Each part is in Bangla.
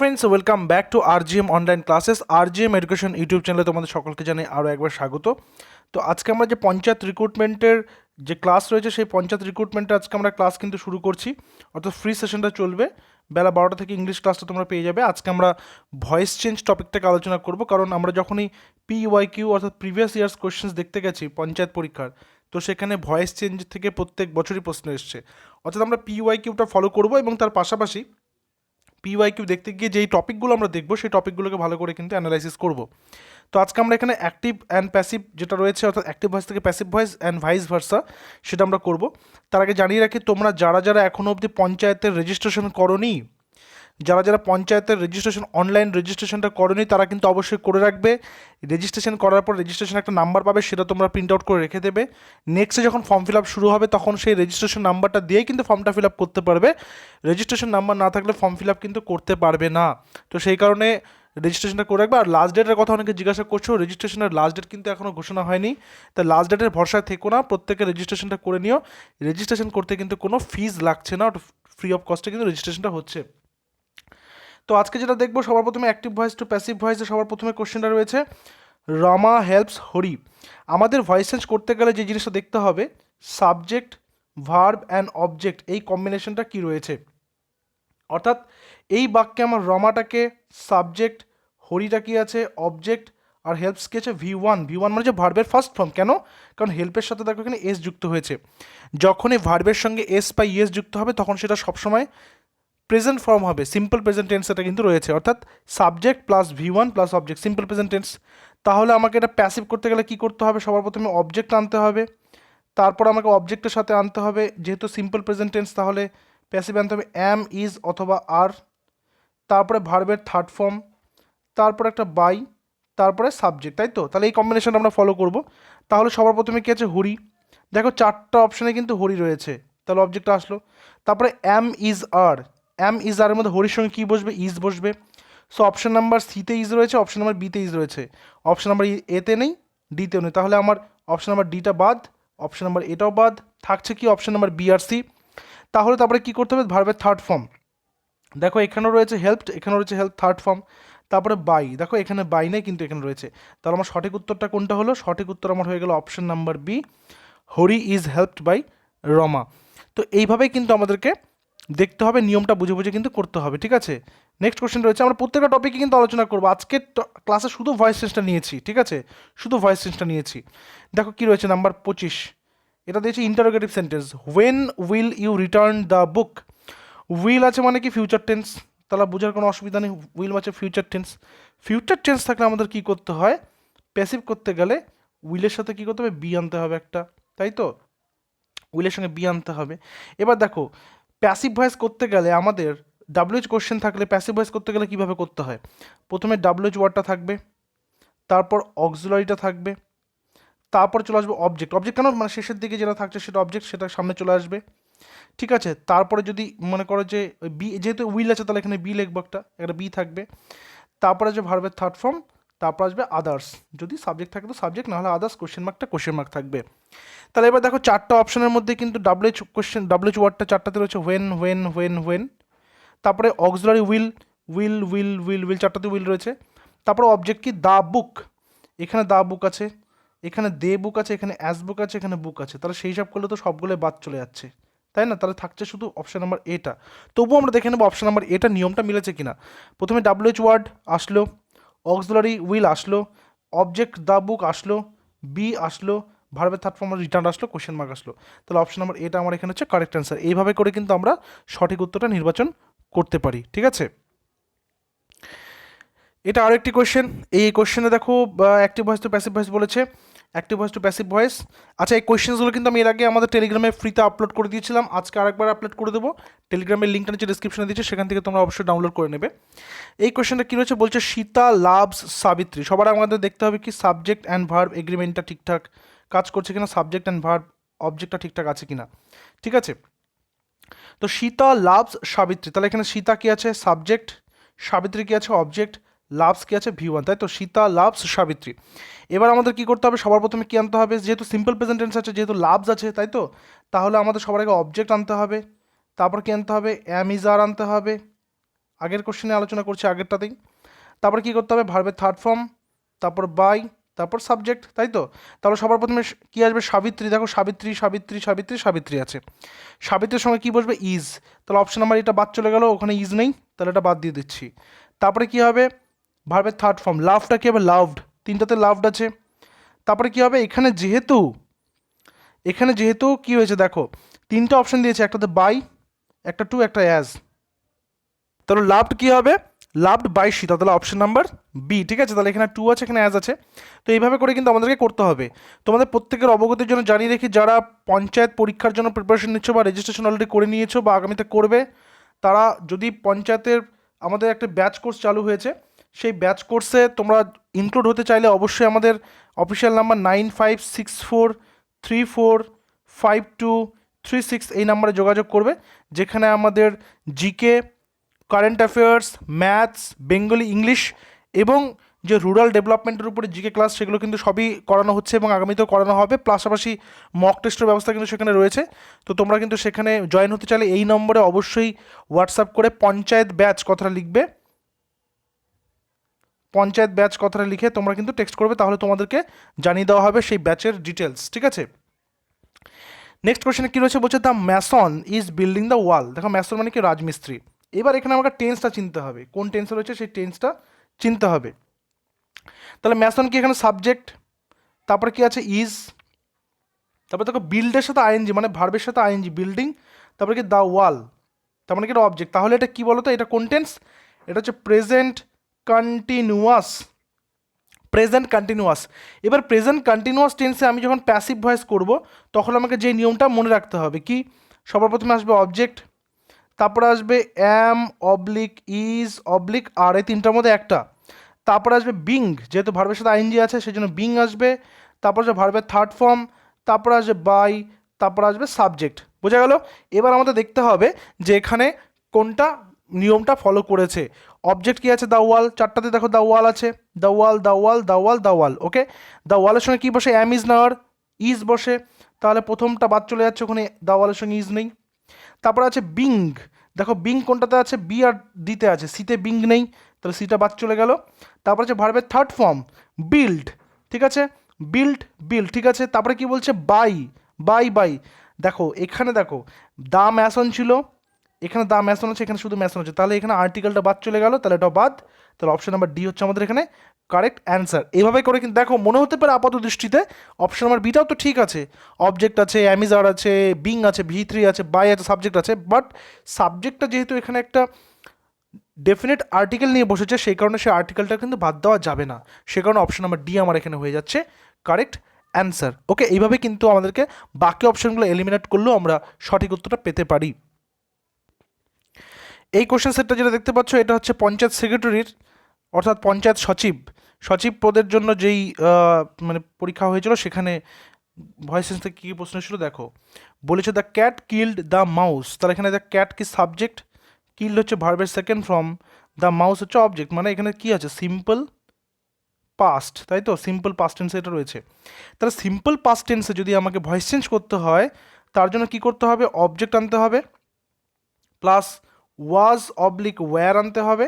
Friends welcome back to R G M online classes R G M education YouTube চ্যানেলে তোমাদের সকলকে জানাই আরও একবার স্বাগত। তো আজকে আমরা যে পঞ্চায়েত রিক্রুটমেন্টের যে ক্লাস রয়েছে, সেই পঞ্চায়েত রিক্রুটমেন্টে আজকে আমরা ক্লাস কিন্তু শুরু করছি। অর্থাৎ ফ্রি সেশনটা চলবে। বেলা বারোটা থেকে ইংলিশ ক্লাসটা তোমরা পেয়ে যাবে। আজকে আমরা ভয়েস চেঞ্জ টপিকটাকে আলোচনা করব। কারণ আমরা যখনই পি ওয়াই কিউ অর্থাৎ প্রিভিয়াস ইয়ার্স কোয়েশ্চেন্স দেখতে গেছি পঞ্চায়েত পরীক্ষার, তো সেখানে ভয়েস চেঞ্জ থেকে প্রত্যেক বছরই প্রশ্ন এসছে। অর্থাৎ আমরা পি ওয়াই কিউটা ফলো করব এবং তার পাশাপাশি পিওয়াই কিউ দেখতে গিয়ে যেই টপিকগুলো আমরা দেখব, সেই টপিকগুলোকে ভালো করে কিন্তু অ্যানালাইসিস করব। তো আজকে আমরা এখানে অ্যাক্টিভ অ্যান্ড প্যাসিভ যেটা রয়েছে, অর্থাৎ অ্যাক্টিভ ভয়েস থেকে passive voice and vice versa সেটা আমরা করব। তার আগে জানিয়ে রাখি, তোমরা যারা যারা এখনও অবধি পঞ্চায়েতের রেজিস্ট্রেশন করনি যারা যারা পঞ্চায়েতের রেজিস্ট্রেশন অনলাইন রেজিস্ট্রেশনটা করনি, তারা কিন্তু অবশ্যই করে রাখবে। রেজিস্ট্রেশন করার পর রেজিস্ট্রেশন একটা নাম্বার পাবে, সেটা তোমরা প্রিন্ট আউট করে রেখে দেবে। নেক্সটে যখন ফর্ম ফিল আপ শুরু হবে, তখন সেই রেজিস্ট্রেশন নাম্বারটা দিয়েই কিন্তু ফর্মটা ফিল আপ করতে পারবে। রেজিস্ট্রেশন নাম্বার না থাকলে ফর্ম ফিল আপ কিন্তু করতে পারবে না। তো সেই কারণে রেজিস্ট্রেশনটা করে রাখবে। আর লাস্ট ডেটের কথা অনেকে জিজ্ঞাসা করছ রেজিস্ট্রেশনের লাস্ট ডেট কিন্তু এখনও ঘোষণা হয়নি। তা লাস্ট ডেটের ভরসায় থেকো না, প্রত্যেকে রেজিস্ট্রেশনটা করে নিও। রেজিস্ট্রেশন করতে কিন্তু কোনো ফিজ লাগছে না ফ্রি অফ কস্টে কিন্তু রেজিস্ট্রেশনটা হচ্ছে। তো আজকে যেটা দেখব, সবার প্রথমে অ্যাক্টিভ ভয়েস টু প্যাসিভ ভয়েসে সবার প্রথমে কোশ্চেনটা রয়েছে, রামা হেল্পস হরি। আমাদের ভয়েস চেঞ্জ করতে গেলে যে জিনিসটা দেখতে হবে সাবজেক্ট ভার্ব অ্যান্ড অবজেক্ট এই কম্বিনেশনটা কি রয়েছে? অর্থাৎ এই বাক্যে আমার রমাটাকে সাবজেক্ট হরিটা কি আছে অবজেক্ট আর হেল্পস কি আছে ভি ওয়ান ভি ওয়ান মানে যে ভার্বের ফার্স্ট ফর্ম কেন? কারণ হেল্পের সাথে দেখো এখানে এস যুক্ত হয়েছে। যখনই ভার্বের সঙ্গে এস বা ইএস যুক্ত হবে, তখন সেটা সবসময় প্রেজেন্ট ফর্ম হবে সিম্পল প্রেজেন্ট টেন্স এটা কিন্তু রয়েছে। অর্থাৎ subject plus V one plus object simple present tense তাহলে আমাকে এটা প্যাসিভ করতে গেলে কি করতে হবে? সবার প্রথমে অবজেক্ট আনতে হবে। তারপর আমাকে অবজেক্টের সাথে আনতে হবে। যেহেতু সিম্পল প্রেজেন্ট টেন্স তাহলে প্যাসিভ আনতে হবে অ্যাম ইজ অথবা আর তারপরে ভার্বের থার্ড ফর্ম তারপর একটা বাই তারপরে সাবজেক্ট তাই তো? তাহলে এই কম্বিনেশনটা আমরা ফলো করব। তাহলে সবার প্রথমে কী আছে? হরি দেখো, চারটা অপশানে কিন্তু হরি রয়েছে। তাহলে অবজেক্টটা আসলো। তারপরে am is R am is আরের মধ্যে হরির সঙ্গে কী বসবে? ইজ বসবে। সো অপশন নাম্বার সিতে ইজ রয়েছে অপশন নাম্বার বিতে ইজ রয়েছে। অপশন নাম্বার এতে নেই ডিতেও নেই। তাহলে আমার অপশন নাম্বার ডিটা বাদ অপশন নাম্বার এটাও বাদ, থাকছে কি অপশন নাম্বার বি আর সি তাহলে তারপরে কী করতে হবে? ভার্বের থার্ড ফর্ম দেখো, এখানেও রয়েছে হেল্প এখানেও রয়েছে হেল্প থার্ড ফর্ম তারপরে বাই দেখো, এখানে বাই নেই, কিন্তু এখানে রয়েছে। তাহলে আমার সঠিক উত্তরটা কোনটা হলো? সঠিক উত্তর আমার হয়ে গেল option number B Hari is helped by Rama. তো এইভাবেই কিন্তু আমাদেরকে দেখতে হবে, নিয়মটা বুঝে বুঝে কিন্তু করতে হবে, ঠিক আছে? নেক্সট কোশ্চেন রয়েছে, আমরা প্রত্যেকটা টপিকে কিন্তু আলোচনা করব। আজকের ক্লাসে শুধু ভয়েস চেঞ্জটা নিয়েছি, ঠিক আছে? শুধু ভয়েস চেঞ্জটা নিয়েছি। দেখো কি রয়েছে নাম্বার পঁচিশ। এটা দিয়েছে interrogative sentence when will you return the book will আছে মানে কি? ফিউচার টেন্স তাহলে বোঝার কোনো অসুবিধা নেই উইল আছে ফিউচার টেন্স ফিউচার টেন্স থাকলে আমাদের কী করতে হয়? প্যাসিভ করতে গেলে উইলের সাথে কী করতে হবে? বি আনতে হবে একটা, তাই তো? উইলের সঙ্গে বি আনতে হবে। এবার দেখো প্যাসিভ ভয়েস করতে গেলে আমাদের ডাব্লিউএইচ কোশ্চেন থাকলে প্যাসিভ ভয়েস করতে গেলে কীভাবে করতে হয়? প্রথমে ডাব্লিউএইচ ওয়ার্ডটা থাকবে, তারপর অক্সিলারিটা থাকবে, তারপর চলে আসবে অবজেক্ট অবজেক্ট কেন? মানে শেষের দিকে যেটা থাকছে সেটা অবজেক্ট সেটা সামনে চলে আসবে। ঠিক আছে? তারপরে যদি মনে করো যে বি যেহেতু উইল আছে তাহলে এখানে বি লিখব একটা একটা বি থাকবে। তারপরে আসবে ভার্বের থার্ড ফর্ম তারপর আসবে আদার্স যদি সাবজেক্ট থাকে তো সাবজেক্ট নাহলে আদার্স কোশ্চেন মার্কটা কোশ্চেন মার্ক থাকবে। তাহলে এবার দেখো চারটা অপশনের মধ্যে কিন্তু ডাব্লিউএইচ কোশ্চেন ডাব্লিউএইচ ওয়ার্ডটা চারটাতে রয়েছে ওয়েন ওয়েন ওয়েন ওয়েন তারপরে auxiliary will will will will will চারটাতে will রয়েছে। তারপরে অবজেক্ট কি? দা বুক এখানে দা বুক আছে, এখানে দে বুক আছে, এখানে অ্যাস বুক আছে, এখানে বুক আছে। তাহলে সেই সব করলে তো সবগুলো বাদ চলে যাচ্ছে। তাই না? তাহলে থাকছে শুধু অপশান নাম্বার এটা তবুও আমরা দেখে নেব অপশান নাম্বার এটা নিয়মটা মিলেছে কিনা। প্রথমে ডাব্লিউএইচ ওয়ার্ড আসলো অক্সিলারি উইল আসলো অবজেক্ট দ্য বুক আসলো বি আসলো ভার্বের থার্ড ফর্ম রিটার্ন আসলো কোশ্চেন মার্ক আসলো। তাহলে অপশন নাম্বার এটা আমার এখানে হচ্ছে কারেক্ট অ্যান্সার এইভাবে করে কিন্তু আমরা সঠিক উত্তরটা নির্বাচন করতে পারি, ঠিক আছে? এটা আরেকটি কোয়েশ্চেন এই কোয়েশ্চেনে দেখো অ্যাক্টিভ ভয়েস তো প্যাসিভ ভয়েস বলেছে active voice to passive voice আচ্ছা এই কোয়েশ্চেন্সগুলো কিন্তু আমি এর আগে আমাদের টেলিগ্রামে ফ্রিতে আপলোড করে দিয়েছিলাম। আজকে আরেকবার আপলোড করে দেবো। টেলিগ্রামের লিঙ্কটা নিচে ডিসক্রিপশনে দিয়েছে, সেখান থেকে তোমরা অবশ্যই ডাউনলোড করে নেবে। এই কোয়েশ্চেনটা কী রয়েছে? বলছে, সীতা লাভস সাবিত্রী সবার আমাদের দেখতে হবে কি সাবজেক্ট অ্যান্ড ভার্ব এগ্রিমেন্টটা ঠিকঠাক কাজ করছে কিনা সাবজেক্ট অ্যান্ড ভার্ব অবজেক্টটা ঠিকঠাক আছে কিনা। ঠিক আছে? তো সীতা লাভস সাবিত্রী তাহলে এখানে সীতা কী আছে? সাবজেক্ট সাবিত্রী কী আছে? অবজেক্ট লাভস কী আছে? ভি ওয়ান, তাই তো? সীতা, লাভস, সাবিত্রী। এবার আমাদের কী করতে হবে? সবার প্রথমে কী আনতে হবে? যেহেতু সিম্পল প্রেজেন্টেন্স আছে, যেহেতু লাভস আছে, তাই তো? তাহলে আমাদের সবার আগে অবজেক্ট আনতে হবে। তারপর কী আনতে হবে? অ্যামিজার আনতে হবে। আগের কোশ্চেনে আলোচনা করছি আগেরটাতেই। তারপর কি করতে হবে? ভার্বের থার্ড ফর্ম তারপর বাই তারপর সাবজেক্ট তাই তো? তাহলে সবার প্রথমে কি আসবে? সাবিত্রী। দেখো, সাবিত্রী সাবিত্রী সাবিত্রী সাবিত্রী আছে। সাবিত্রীর সঙ্গে কি বসবে? ইজ তাহলে অপশন নাম্বার এটা বাদ চলে গেল, ওখানে ইজ নেই। তাহলে এটা বাদ দিয়ে দিচ্ছি। তারপরে কি হবে? ভার্বের থার্ড ফর্ম লাভটা কি হবে? লাভড। তিনটাতে লাভড আছে। তারপরে কি হবে? এখানে যেহেতু এখানে যেহেতু কি হয়েছে দেখো, তিনটা অপশন দিয়েছে, একটাতে বাই একটা টু একটা অ্যাজ তাহলে লাভড কি হবে? লাভড বাই সীতা তাহলে অপশন নাম্বার বি ঠিক আছে? তাহলে এখানে টু আছে, এখানে অ্যাজ আছে। তো এইভাবে করে কিন্তু আমাদেরকে করতে হবে। তোমাদের প্রত্যেকের অবগতির জন্য জানিয়ে রেখি যারা পঞ্চায়েত পরীক্ষার জন্য প্রিপারেশন নিচ্ছ বা রেজিস্ট্রেশন অলরেডি করে নিয়েছো বা আগামীতে করবে, তারা যদি পঞ্চায়েতের আমাদের একটা ব্যাচ কোর্স চালু হয়েছে সেই ব্যাচ কোর্সে তোমরা ইনক্লুড হতে চাইলে অবশ্যই আমাদের official number nine five six four three four five two three six এই নাম্বারে যোগাযোগ করবে, যেখানে আমাদের GK current affairs maths Bengali English এবং যে রুরাল ডেভেলপমেন্টের উপরে জিকে ক্লাস সেগুলো কিন্তু সবই করানো হচ্ছে এবং আগামীতেও করানো হবে, পাশাপাশি মক টেস্টের ব্যবস্থা কিন্তু সেখানে রয়েছে। তো তোমরা কিন্তু সেখানে জয়েন হতে চাইলে এই নম্বরে অবশ্যই হোয়াটসঅ্যাপ করে পঞ্চায়েত ব্যাচ কথাটা লিখবে। পঞ্চায়েত ব্যাচ কথাটা লিখে তোমরা কিন্তু টেক্সট করবে, তাহলে তোমাদেরকে জানিয়ে দেওয়া হবে সেই ব্যাচের ডিটেলস ঠিক আছে? নেক্সট কোয়েশ্চেনে কী রয়েছে? বলছে the mason is building the wall দেখো ম্যাসন মানে কি? রাজমিস্ত্রি। এবার এখানে আমাকে টেন্সটা চিনতে হবে। কোন টেন্সে রয়েছে? সেই টেন্সটা চিনতে হবে। তাহলে ম্যাসন কি এখানে সাবজেক্ট তারপরে কি আছে? ইজ তারপরে দেখো বিল্ডের সাথে আইএনজি মানে ভার্বের সাথে আইএনজি বিল্ডিং তারপরে কি? দ্য ওয়াল তার মানে কি? এটা অবজেক্ট তাহলে এটা কি তো এটা কোন টেন্স এটা হচ্ছে প্রেজেন্ট কন্টিনিউয়াস প্রেজেন্ট কন্টিনিউয়াস এবার প্রেজেন্ট কন্টিনিউয়াস টেন্সে আমি যখন প্যাসিভ ভয়েস করব, তখন আমাকে যে নিয়মটা মনে রাখতে হবে, কি? সবার প্রথমে আসবে অবজেক্ট তারপরে আসবে am oblique is oblique are এই তিনটার মধ্যে একটা। তারপরে আসবে বিং যেহেতু ভার্বের সাথে আইনজি আছে সেই জন্য বিং আসবে। তারপর আসবে ভার্বের থার্ড ফর্ম তারপর আসবে বাই তারপর আসবে সাবজেক্ট বোঝা গেল? এবার আমাদের দেখতে হবে যে এখানে কোনটা নিয়মটা ফলো করেছে। অবজেক্ট কি আছে? দ্য ওয়াল চারটাতে দেখো দ্য ওয়াল আছে। The wall the wall the wall the wall okay the ওয়ালের সঙ্গে কী বসে? অ্যাম ইজ নাওয়ার ইজ বসে। তাহলে প্রথমটা বাদ চলে যাচ্ছে ওখানে দ্য ওয়ালের সঙ্গে ইজ নেই। তারপর আছে বিং দেখো বিং কোনটাতে আছে? বি আর ডিতে আছে। সিতে বিং নেই। তাহলে সিটা বাদ চলে গেল। তারপর আছে ভার্বের থার্ড ফর্ম বিল্ড ঠিক আছে? বিল্ড বিল্ড ঠিক আছে? তারপরে কি বলছে? বাই বাই বাই দেখো, এখানে দেখো দা ম্যাসন ছিল। এখানে দা ম্যাসন আছে এখানে শুধু ম্যাসন আছে তাহলে এখানে আর্টিকেলটা বাদ চলে গেল, তাহলে এটা বাদ। তাহলে অপশন নাম্বার ডি হচ্ছে আমাদের এখানে কারেক্ট অ্যান্সার এইভাবে করে কিন্তু দেখো, মনে হতে পারে আপাত দৃষ্টিতে অপশন নাম্বার বিটাও তো ঠিক আছে। অবজেক্ট আছে অ্যামিজার আছে বিং আছে ভি থ্রি আছে বাই আছে সাবজেক্ট আছে বাট সাবজেক্টটা যেহেতু এখানে একটা ডেফিনেট আর্টিকেল নিয়ে বসেছে, সেই কারণে সেই আর্টিকেলটা কিন্তু বাদ দেওয়া যাবে না। সে কারণে অপশন নাম্বার ডি আমার এখানে হয়ে যাচ্ছে কারেক্ট অ্যান্সার ওকে এইভাবে কিন্তু আমাদেরকে বাকি অপশনগুলো এলিমিনেট করলেও আমরা সঠিক উত্তরটা পেতে পারি। এই কোশ্চেন সেটটা যেটা দেখতে পাচ্ছ, এটা হচ্ছে পঞ্চায়েত সেক্রেটারির অর্থাৎ পঞ্চায়েত সচিব। সচিব পদের জন্য যেই মানে পরীক্ষা হয়েছিল, সেখানে ভয়েস সেন্স থেকে কী কী প্রশ্ন ছিল, দেখো। বলেছে the cat killed the mouse তাহলে এখানে দ্য ক্যাট কি সাবজেক্ট কিল্ড হচ্ছে ভার্বের সেকেন্ড ফর্ম দ্য মাউস হচ্ছে অবজেক্ট মানে এখানে কি আছে? সিম্পল পাস্ট তাই তো? সিম্পল পাস্ট টেন্সে এটা রয়েছে। তাহলে সিম্পল পাস্ট টেন্সে যদি আমাকে ভয়েস চেঞ্জ করতে হয়, তার জন্য কি করতে হবে? অবজেক্ট আনতে হবে প্লাস ওয়াজ অবলিক ওয়্যার আনতে হবে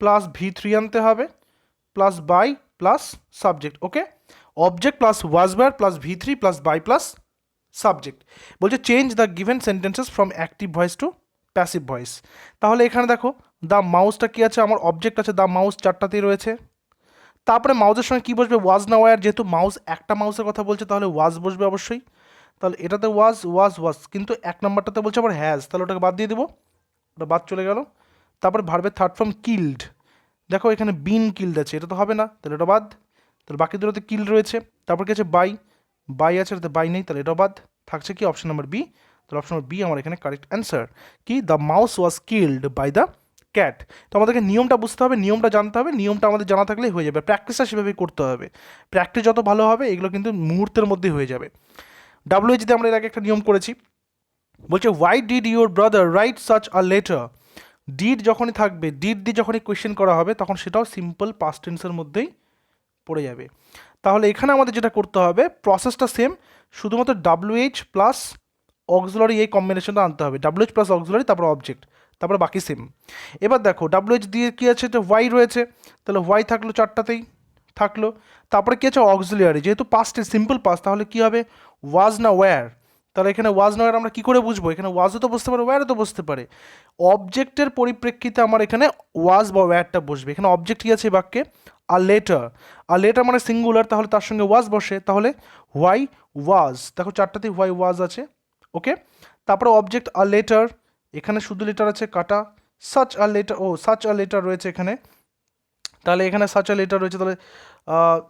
প্লাস ভি থ্রি আনতে হবে plus by plus subject okay object plus was were plus V three plus by plus subject বলছে change the given sentences from active voice to passive voice তাহলে এখানে দেখো দ্য মাউসটা কি আছে? আমার অবজেক্ট আছে দ্য মাউস চারটাতেই রয়েছে। তারপরে মাউসের সঙ্গে কী বসবে? ওয়াজ না ওয়ার যেহেতু মাউস একটা মাউসের কথা বলছে, তাহলে ওয়াজ বসবে অবশ্যই। তাহলে এটাতে ওয়াজ ওয়াজ ওয়াজ কিন্তু এক নম্বরটাতে বলছে আবার হ্যাজ তাহলে ওটাকে বাদ দিয়ে দেবো। ওটা বাদ চলে গেল। তারপরে ভার্বের থার্ড ফর্ম কিল্ড দেখো এখানে বিন কিল্ড আছে, এটা তো হবে না, তাহলে এটা বাদ। তাহলে বাকি দুটোতে কিল্ড রয়েছে। তারপর কি আছে? বাই বাই আছে এটাতে বাই নেই, তাহলে এটাও বাদ। থাকছে কি? অপশন নাম্বার বি তাহলে অপশন নাম্বার বি আমার এখানে কারেক্ট অ্যান্সার কি? The mouse was killed by the cat তো আমাদেরকে নিয়মটা বুঝতে হবে, নিয়মটা জানতে হবে, নিয়মটা আমাদের জানা থাকলেই হয়ে যাবে। প্র্যাকটিসটা সেভাবেই করতে হবে। প্র্যাকটিস যত ভালো হবে, এগুলো কিন্তু মুহূর্তের মধ্যে হয়ে যাবে। ডাব্লিউএইচতে আমরা এর আগে একটা নিয়ম করেছি। বলছে why did your brother write such a letter did যখনই থাকবে ডিড দিয়ে যখনই কোয়েশ্চেন করা হবে, তখন সেটাও সিম্পল পাস্ট টেন্সের মধ্যেই পড়ে যাবে। তাহলে এখানে আমাদের যেটা করতে হবে প্রসেসটা সেম শুধুমাত্র ডাব্লিউএইচ প্লাস অক্সিলারি এই কম্বিনেশনটা আনতে হবে। ডাব্লিউএইচ প্লাস অক্সিলারি তারপর অবজেক্ট তারপরে বাকি সেম এবার দেখো ডাব্লিউএইচ দিয়ে কী আছে? যে ওয়াই রয়েছে। তাহলে ওয়াই থাকল চারটাতেই, থাকল। তারপরে কী আছে? অক্সিলিয়ারি যেহেতু পাস্টে সিম্পল পাস তাহলে কী হবে? ওয়াজ না ওয়্যার তাহলে এখানে ওয়াজ না ওয়্যার আমরা কী করে বুঝব? এখানে ওয়াজও তো বসতে পারে ওয়্যারও তো বসতে পারে। অবজেক্টের পরিপ্রেক্ষিতে আমার এখানে ওয়াজ বা ওয়্যারটা বসবে। এখানে অবজেক্ট কী আছে বাক্যে? আর লেটার আর লেটার মানে সিঙ্গুলার তাহলে তার সঙ্গে ওয়াজ বসে। তাহলে হোয়াই ওয়াজ দেখো চারটাতেই হোয়াই ওয়াজ আছে। ওকে তারপরে অবজেক্ট আর লেটার এখানে শুধু লেটার আছে, কাটা। সাচ আর লেটার ও সাচ আর লেটার রয়েছে এখানে। তাহলে এখানে সাচ আর লেটার রয়েছে, তাহলে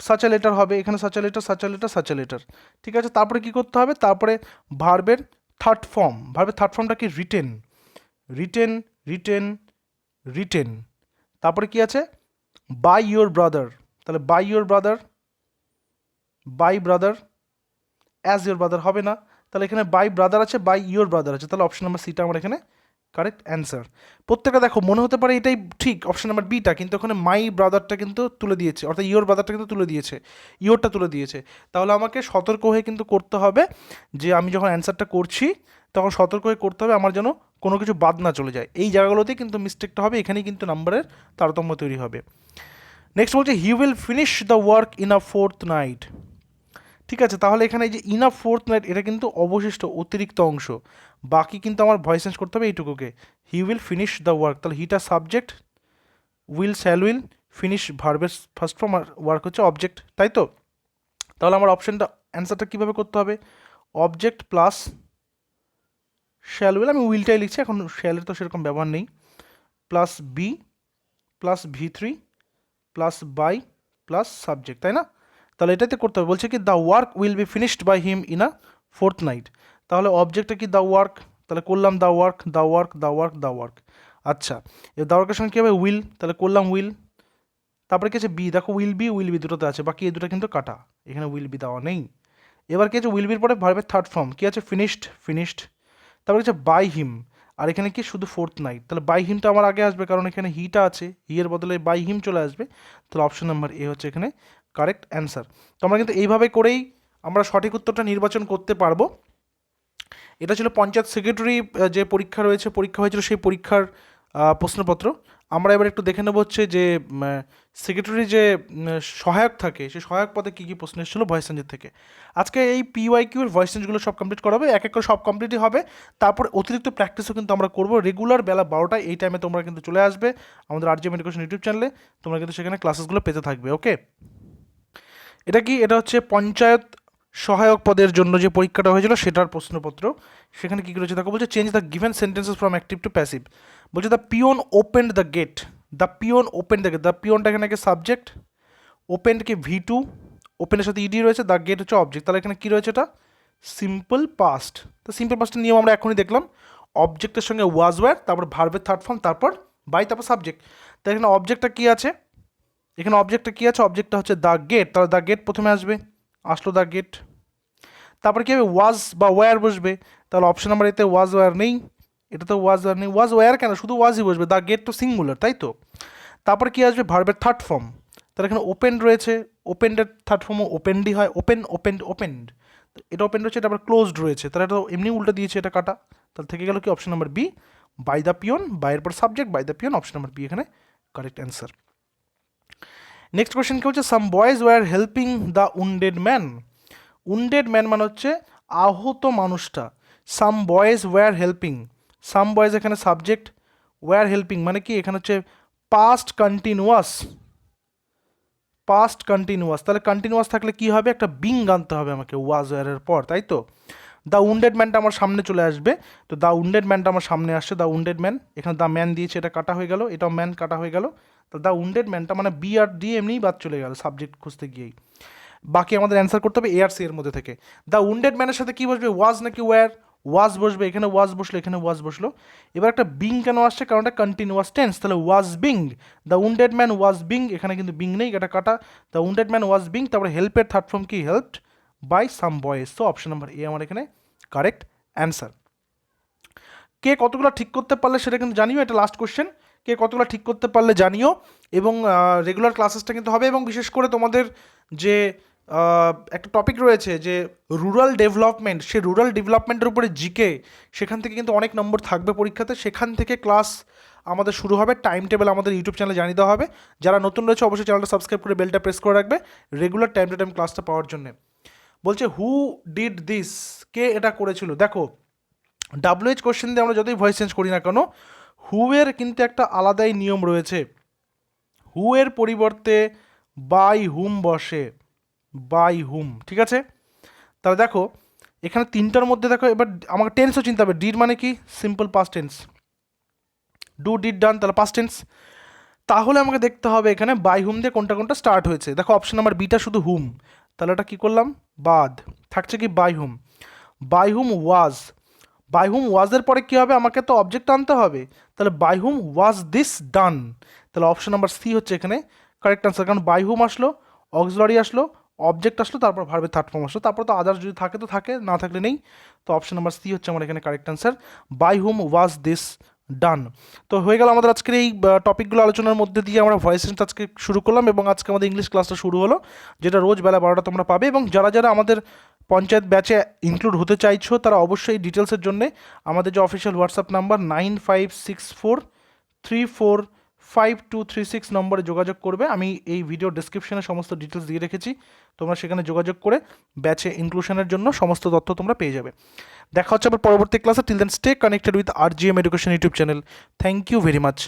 সাচ লেটার হবে, এখানে such letter such letter such letter ঠিক আছে, তারপরে কি করতে হবে? তারপরে ভার্বের থার্ড ফর্ম ভার্বের থার্ড ফর্মটা কি? রিটেন রিটেন রিটেন রিটেন তারপরে কি আছে? বাই ইয়োর ব্রাদার তাহলে by your brother by brother as your brother হবে না। তাহলে এখানে বাই ব্রাদার আছে বাই ইয়োর ব্রাদার আছে। তাহলে অপশন নাম্বার সিটা আমার এখানে কারেক্ট অ্যান্সার প্রত্যেকটা দেখো, মনে হতে পারে এটাই ঠিক অপশন নাম্বার বিটা কিন্তু ওখানে মাই ব্রাদারটা কিন্তু তুলে দিয়েছে, অর্থাৎ ইয়োর ব্রাদারটা কিন্তু তুলে দিয়েছে ইয়োরটা তুলে দিয়েছে। তাহলে আমাকে সতর্ক হয়ে কিন্তু করতে হবে যে আমি যখন অ্যান্সারটা করছি, তখন সতর্ক হয়ে করতে হবে আমার যেন কোনো কিছু বাদ না চলে যায়। এই জায়গাগুলোতেই কিন্তু মিস্টেকটা হবে, এখানেই কিন্তু নাম্বারের তারতম্য তৈরি হবে। নেক্সট বলছে he will finish the work in a fortnight ঠিক আছে, তাহলে এখানে এই যে ইন আ ফোর্থ নাইট এটা কিন্তু অবশিষ্ট অতিরিক্ত অংশ। বাকি কিন্তু আমার ভয়েস চেঞ্জ করতে হবে এইটুকুকে। He will finish the work তাহলে হিটা subject will shall will finish ভার্বের ফার্স্ট ফর্ম ওয়ার্ক হচ্ছে অবজেক্ট তাই তো? তাহলে আমার অপশানটা অ্যান্সারটা কীভাবে করতে হবে? অবজেক্ট প্লাস শ্যাল উইল আমি উইলটাই লিখছি, এখন শ্যালের তো সেরকম ব্যবহার নেই। Plus be plus V three plus by plus subject তাই না? তাহলে এটাতে করতে হবে। বলছে কি the work will be finished by him in a fortnight তাহলে অবজেক্টটা কি দ্য ওয়ার্ক তাহলে করলাম the work the work the work the work আচ্ছা এবার দ্য ওয়ার্কের সঙ্গে কী হবে? উইল তাহলে করলাম উইল তারপরে কি আছে? বি দেখো উইল বি উইল বি দুটোতে আছে। বাকি এই দুটো কিন্তু কাটা। এখানে উইল বি দেওয়া নেই। এবার কি আছে? উইল বির পরে ভার্বের থার্ড ফর্ম কী আছে? ফিনিশড ফিনিশড তারপরে হচ্ছে বাই হিম আর এখানে কি? শুধু ফোর্থ নাইট তাহলে বাই হিমটা আমার আগে আসবে, কারণ এখানে হিটা আছে। হি এর বদলে বাই হিম চলে আসবে। তাহলে অপশন নাম্বার এ হচ্ছে এখানে কারেক্ট অ্যান্সার তো আমরা কিন্তু এইভাবে করেই আমরা সঠিক উত্তরটা নির্বাচন করতে পারব। এটা ছিল পঞ্চায়েত সেক্রেটারি যে পরীক্ষা রয়েছে, পরীক্ষা হয়েছিল সেই পরীক্ষার প্রশ্নপত্র। আমরা এবার একটু দেখে নেব হচ্ছে যে সেক্রেটারি যে সহায়ক থাকে সেই সহায়ক পদে কী কী প্রশ্ন এসেছিল ভয়েস চেঞ্জের থেকে। আজকে এই পিওয়াই কিউর ভয়েস চেঞ্জগুলো সব কমপ্লিট করাবে এক এক করে সব কমপ্লিটই হবে। তারপর অতিরিক্ত প্র্যাকটিসও কিন্তু আমরা করব। রেগুলার বেলা বারোটায় এই টাইমে তোমরা কিন্তু চলে আসবে আমাদের আর জি এডুকেশন ইউটিউব চ্যানেলে তোমরা কিন্তু সেখানে ক্লাসেসগুলো পেতে থাকবে ওকে এটা কি? এটা হচ্ছে পঞ্চায়েত সহায়ক পদের জন্য যে পরীক্ষাটা হয়েছিল সেটার প্রশ্নপত্র। সেখানে কী করেছে? দেখো, বলছে change the given sentences from active to passive বলছে the peon open the gate the peon open the gate the পিওনটা এখানে সাবজেক্ট ওপেন্ড কি? ভি টু ওপেনের সাথে ইডি রয়েছে। দ্য গেট হচ্ছে অবজেক্ট তাহলে এখানে কী রয়েছে এটা? সিম্পল পাস্ট তো সিম্পল পাস্টের নিয়ম আমরা এখনই দেখলাম। অবজেক্টের সঙ্গে ওয়াজ ওয়ার তারপর ভার্বের থার্ড ফর্ম তারপর বাই তারপর সাবজেক্ট তাই এখানে অবজেক্টটা কী আছে? এখানে অবজেক্টটা কী আছে? অবজেক্টটা হচ্ছে দ্য গেট তাহলে দ্য গেট প্রথমে আসবে। আসলো দ্য গেট তারপরে কী হবে? ওয়াজ বা ওয়্যার বসবে। তাহলে অপশন নাম্বার এতে ওয়াজ ওয়্যার নেই। এটা তো ওয়াজ ওয়্যার নেই। ওয়াজ ওয়্যার কেন? শুধু ওয়াজই বসবে। দ্য গেট তো সিঙ্গুলার তাই তো? তারপরে কী আসবে? ভার্বের থার্ড ফর্ম তাহলে এখানে ওপেন রয়েছে। ওপেন্ডের থার্ড ফর্মও ওপেনডই হয়। ওপেন ওপেন্ড ওপেন্ড এটা ওপেন রয়েছে, এটা আবার ক্লোজড রয়েছে। তাহলে এটা এমনি উল্টো দিয়েছে এটা কাটা। তাহলে থেকে গেল কি? Option number B by the peon বাইয়ের পর subject by the peon option number B এখানে কারেক্ট অ্যান্সার নেক্সট কোয়েশ্চেন কি হচ্ছে? Some boys were helping the wounded man wounded man মানে হচ্ছে আহত মানুষটা। Some boys were helping some boys এখানে সাবজেক্ট ওয়ার হেল্পিং মানে কি? এখানে হচ্ছে পাস্ট কন্টিনিউয়াস পাস্ট কন্টিনিউয়াস তাহলে কন্টিনিউয়াস থাকলে কি হবে? একটা বিং আনতে হবে আমাকে। ওয়াজ ওয়ারের পর, তাই তো? দ্য উন্ডেড ম্যানটা আমার সামনে চলে আসবে। তো দ্য উন্ডেড ম্যানটা আমার সামনে আসছে। দ্য উন্ডেড ম্যান এখানে দ্য ম্যান দিয়েছে, এটা কাটা হয়ে গেল। এটাও ম্যান কাটা হয়ে গেল। তো দ্য উন্ডেড ম্যানটা মানে বি আর ডি এমনিই বাদ চলে গেল সাবজেক্ট খুঁজতে গিয়েই। বাকি আমাদের অ্যান্সার করতে হবে এ আর সি এর মধ্যে থেকে। দ্য উন্ডেড ম্যানের সাথে কি বসবে? ওয়াজ নাকি ওয়্যার ওয়াজ বসবে, এখানে ওয়াজ বসল, এখানে ওয়াজ বসল। এবার একটা বিং কেন আসছে? কারণ এটা কন্টিনিউয়াস টেন্স তাহলে was being the wounded man was being এখানে কিন্তু বিং নেই, এটা কাটা। The wounded man was being তারপরে হেল্পের থার্ড ফর্ম কি? হেল্পড বাই সাম বয়েস তো অপশন নাম্বার এ আমার এখানে কারেক্ট অ্যান্সার কে কতগুলো ঠিক করতে পারলে সেটা কিন্তু জানিও, এটা লাস্ট কোশ্চেন কে কতগুলো ঠিক করতে পারলে জানিও এবং রেগুলার ক্লাসেসটা কিন্তু হবে এবং বিশেষ করে তোমাদের যে একটা টপিক রয়েছে যে রুরাল ডেভেলপমেন্ট সে রুরাল ডেভেলপমেন্টের উপরে জিকে সেখান থেকে কিন্তু অনেক নম্বর থাকবে পরীক্ষাতে। সেখান থেকে ক্লাস আমাদের শুরু হবে টাইম টেবিল আমাদের ইউটিউব চ্যানেলে জানিয়ে দেওয়া হবে। যারা নতুন রয়েছে, অবশ্যই চ্যানেলটা সাবস্ক্রাইব করে বেলটা প্রেস করে রাখবে রেগুলার টাইম টু টাইম ক্লাসটা পাওয়ার জন্য। বলছে হু ডিড দিস কে এটা করেছিল? দেখো ডাব্লিউএইচ কোশ্চেন দিয়ে আমরা যতই ভয়েস চেঞ্জ করি না কেন হু এর কিন্তু একটা আলাদাই নিয়ম রয়েছে। হু এর পরিবর্তে বাই হুম বসে। বাই হুম, ঠিক আছে? তাহলে দেখো, এখানে তিনটার মধ্যে দেখো, এবার আমাকে টেন্সও চিনতে হবে। ডিড মানে কি? Simple past tense do did done তাহলে পাস্ট টেন্স তাহলে আমাকে দেখতে হবে এখানে বাই হুম দিয়ে কোনটা কোনটা স্টার্ট হয়েছে। দেখো অপশন নাম্বার বিটা শুধু হুম। তাহলে এটা কী করলাম? বাদ। থাকছে কি by whom? By whom was by whom ওয়াজের পরে কী হবে? আমাকে তো অবজেক্ট আনতে হবে। তাহলে বাই হুম ওয়াজ দিস ডান তাহলে অপশন নাম্বার সি হচ্ছে এখানে কারেক্ট আনসার কারণ বাই হুম আসলো অক্সিলারি আসলো অবজেক্ট আসলো, তারপর ভার্বের থার্ড ফর্ম আসলো। তারপর তো আদার্স যদি থাকে তো থাকে, না থাকলে নেই। তো অপশন নাম্বার সি হচ্ছে আমার এখানে correct answer by whom was this done তো হয়ে গেল আমাদের আজকের এই টপিকগুলো আলোচনার মধ্যে দিয়ে আমরা ভয়েস আজকে শুরু করলাম এবং আজকে আমাদের ইংলিশ ক্লাসটা শুরু হলো, যেটা রোজ বেলা বারোটা তোমরা পাবে এবং যারা যারা আমাদের পঞ্চায়েত ব্যাচে ইনক্লুড হতে চাইছো, তারা অবশ্যই ডিটেলসের জন্য আমাদের যে official WhatsApp number nine five six four three four five two three six নম্বরে যোগাযোগ করবে। আমি এই ভিডিও ডিসক্রিপশনে সমস্ত ডিটেলস দিয়ে রেখেছি। তোমরা সেখানে যোগাযোগ করে ব্যাচে ইনক্লুশনের জন্য সমস্ত তথ্য তোমরা পেয়ে যাবে। দেখা হচ্ছে আবার পরবর্তী ক্লাসে till then stay connected with R G M education YouTube channel thank you very much